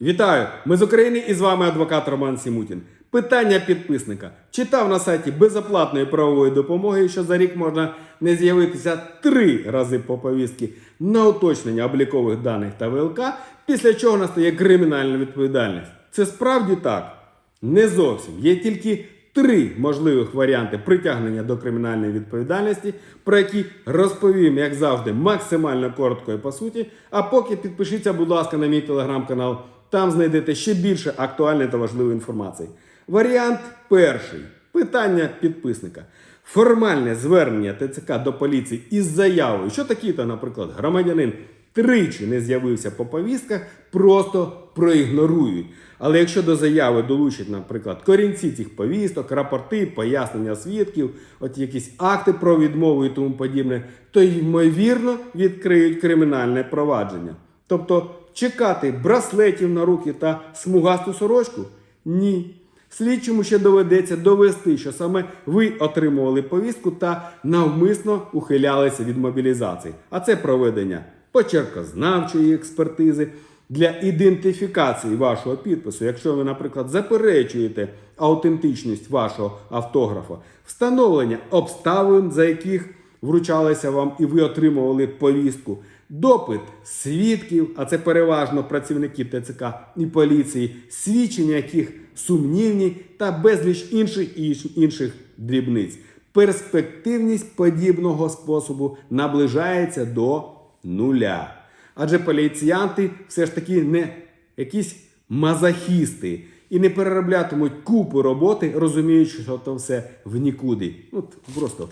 Вітаю! Ми з України і з вами адвокат Роман Сімутін. Питання підписника. Читав на сайті безоплатної правової допомоги, що за рік можна не з'явитися три рази по повістці на уточнення облікових даних та ВЛК, після чого настає кримінальна відповідальність. Це справді так? Не зовсім. Є тільки три можливих варіанти притягнення до кримінальної відповідальності, про які розповім, як завжди, максимально коротко і по суті. А поки підпишіться, будь ласка, на мій телеграм-канал. Там знайдете ще більше актуальної та важливої інформації. Варіант перший. Питання підписника. Формальне звернення ТЦК до поліції із заявою, що такий-то, наприклад, громадянин тричі не з'явився по повістках, просто проігнорують. Але якщо до заяви долучать, наприклад, корінці цих повісток, рапорти, пояснення свідків, от якісь акти про відмову і тому подібне, то ймовірно відкриють кримінальне провадження. Тобто чекати браслетів на руки та смугасту сорочку? Ні. Слідчому ще доведеться довести, що саме ви отримували повістку та навмисно ухилялися від мобілізації. А це проведення почеркознавчої експертизи для ідентифікації вашого підпису. Якщо ви, наприклад, заперечуєте аутентичність вашого автографа, встановлення обставин, за яких вручалися вам і ви отримували повістку, допит свідків, а це переважно працівники ТЦК і поліції, свідчення яких сумнівні та безліч інших і інших дрібниць. Перспективність подібного способу наближається до нуля. Адже поліціянти все ж таки не якісь мазохісти і не перероблятимуть купу роботи, розуміючи, що це все в нікуди. Ну, просто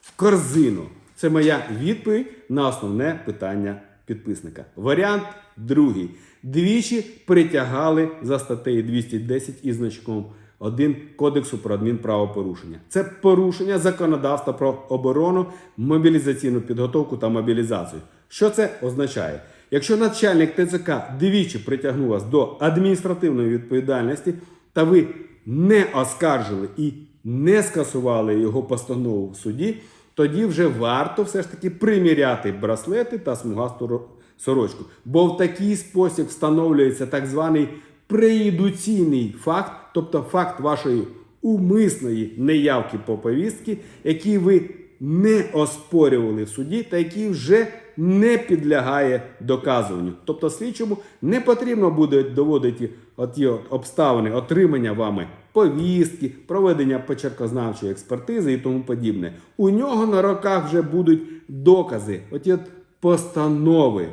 в корзину. Це моя відповідь на основне питання підписника. Варіант другий. Двічі притягали за статтею 210 із значком 1 Кодексу про адмінправопорушення. Це порушення законодавства про оборону, мобілізаційну підготовку та мобілізацію. Що це означає? Якщо начальник ТЦК двічі притягнув вас до адміністративної відповідальності, та ви не оскаржили і не скасували його постанову в суді, тоді вже варто все ж таки приміряти браслети та смугасту сорочку. Бо в такий спосіб встановлюється так званий преїдуційний факт, тобто факт вашої умисної неявки по повістці, який ви не оспорювали в суді та який вже не підлягає доказуванню. Тобто слідчому не потрібно буде доводити оті от обставини отримання вами повістки, проведення почеркознавчої експертизи і тому подібне. У нього на руках вже будуть докази, оті от постанови.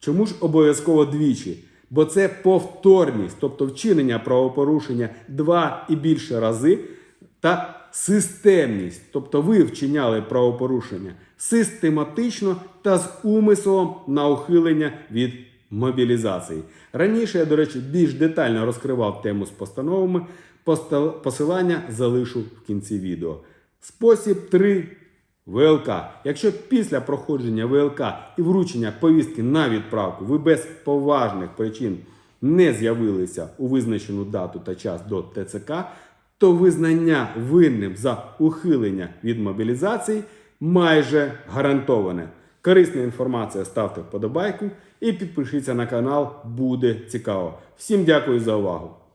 Чому ж обов'язково двічі? Бо це повторність, тобто вчинення правопорушення два і більше рази, та системність, тобто ви вчиняли правопорушення систематично та з умислом на ухилення від мобілізації. Раніше я, до речі, більш детально розкривав тему з постановами. Посилання залишу в кінці відео. Спосіб 3. ВЛК. Якщо після проходження ВЛК і вручення повістки на відправку ви без поважних причин не з'явилися у визначену дату та час до ТЦК, то визнання винним за ухилення від мобілізації майже гарантоване. Корисна інформація ставте вподобайку і підпишіться на канал, буде цікаво. Всім дякую за увагу!